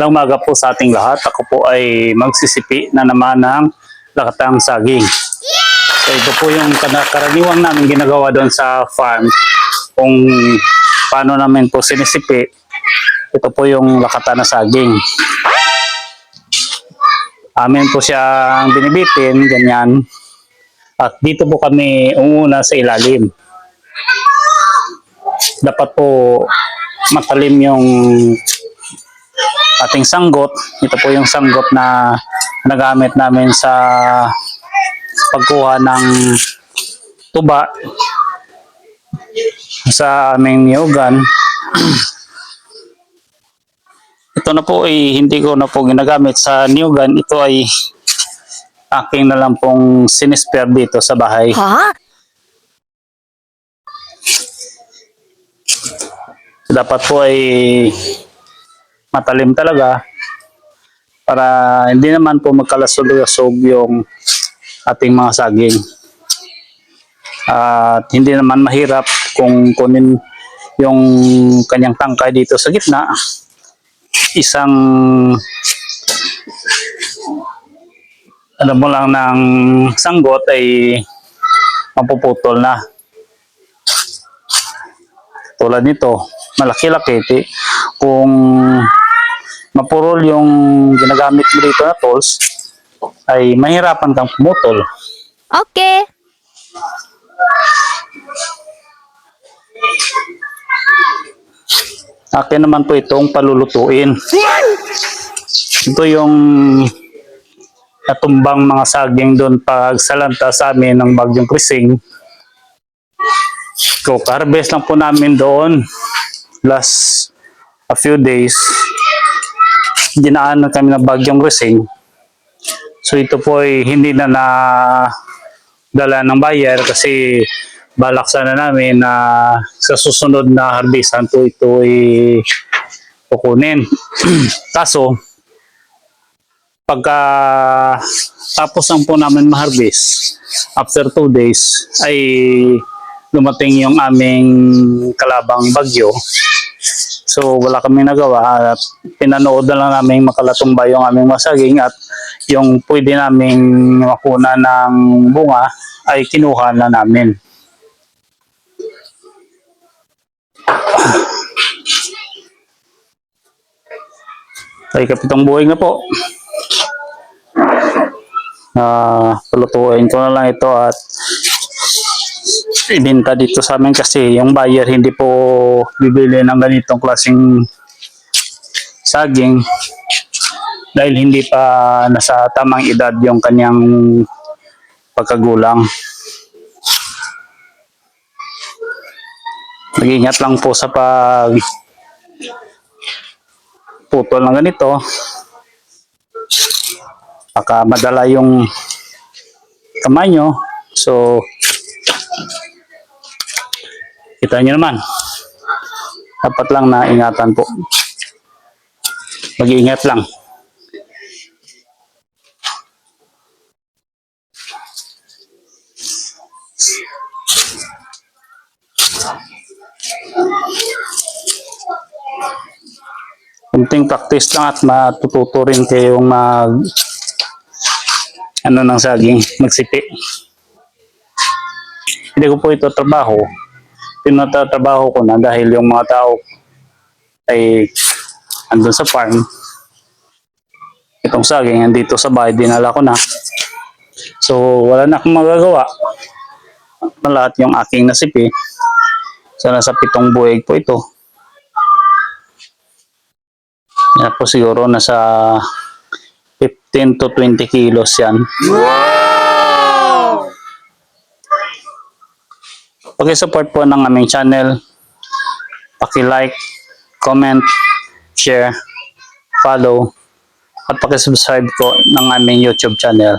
Magandang umaga po sa ating lahat. Ako po ay magsisipi na naman ng lakatang saging. So ito po yung karaniwang namin ginagawa doon sa farm. Kung paano namin po sinisipi, ito po yung lakatan na saging. Amin po siyang binibitin, ganyan. At dito po kami umuna sa ilalim. Dapat po matalim yung ating sanggot. Ito po yung sanggot na nagamit namin sa pagkuha ng tuba sa aming niyugan. Ito na po ay hindi ko na po ginagamit sa niyugan. Ito ay aking na lang pong sinisper dito sa bahay. Ha? dapat po ay matalim talaga para hindi naman po magkalasog-lasog yung ating mga saging. At hindi naman mahirap kung kunin yung kanyang tangkay dito sa gitna. Isang alam mo lang ng sanggot ay mapuputol na tulad nito, malaki-laki. Kung mapurol yung ginagamit mo dito na tools, ay mahirapan kang pumutol. Okay. Akin naman po itong palulutuin. Ito yung natumbang mga saging doon pag salanta sa amin ng bagyong krising. So, harvest lang po namin doon last a few days. Dinaan na kami ng bagyong krising. So, ito po ay hindi na na dala ng buyer kasi balak sana namin na sa susunod na harvestan po ito ay kukunin. Kaso, pagka tapos lang po namin ma-harvest, after two days, ay dumating yung aming kalabang bagyo. So wala kaming nagawa at pinanood na lang namin makalatumba yung aming masaging at yung pwede naming makuna ng bunga ay kinuha na namin. Ay kapitong buhay na po. Ah, palutuin ko na lang ito at ibenta dito sa amin kasi yung buyer hindi po bibili ng ganitong klaseng saging dahil hindi pa nasa tamang edad yung kanyang pagkagulang. Mag-ingat lang po sa pag putol ng ganito. Baka madala yung kamay nyo. So, kita nyo naman. Dapat lang na ingatan po. Mag-iingat lang. Kunting practice lang at matututo rin kayong mag ano ng saging, magsipi. Hindi ko po ito trabaho. Tinatatrabaho ko na dahil yung mga tao ay andun sa farm. Itong saging, andito sa bahay, dinala ko na. So, wala na akong magagawa. Lahat yung aking nasipi. So, nasa pitong buwig po ito. Yan po siguro nasa 15 to 20 kilos yan. Pag-support po ng aming channel, paki-like, comment, share, follow, at paki-subscribe po ng aming YouTube channel.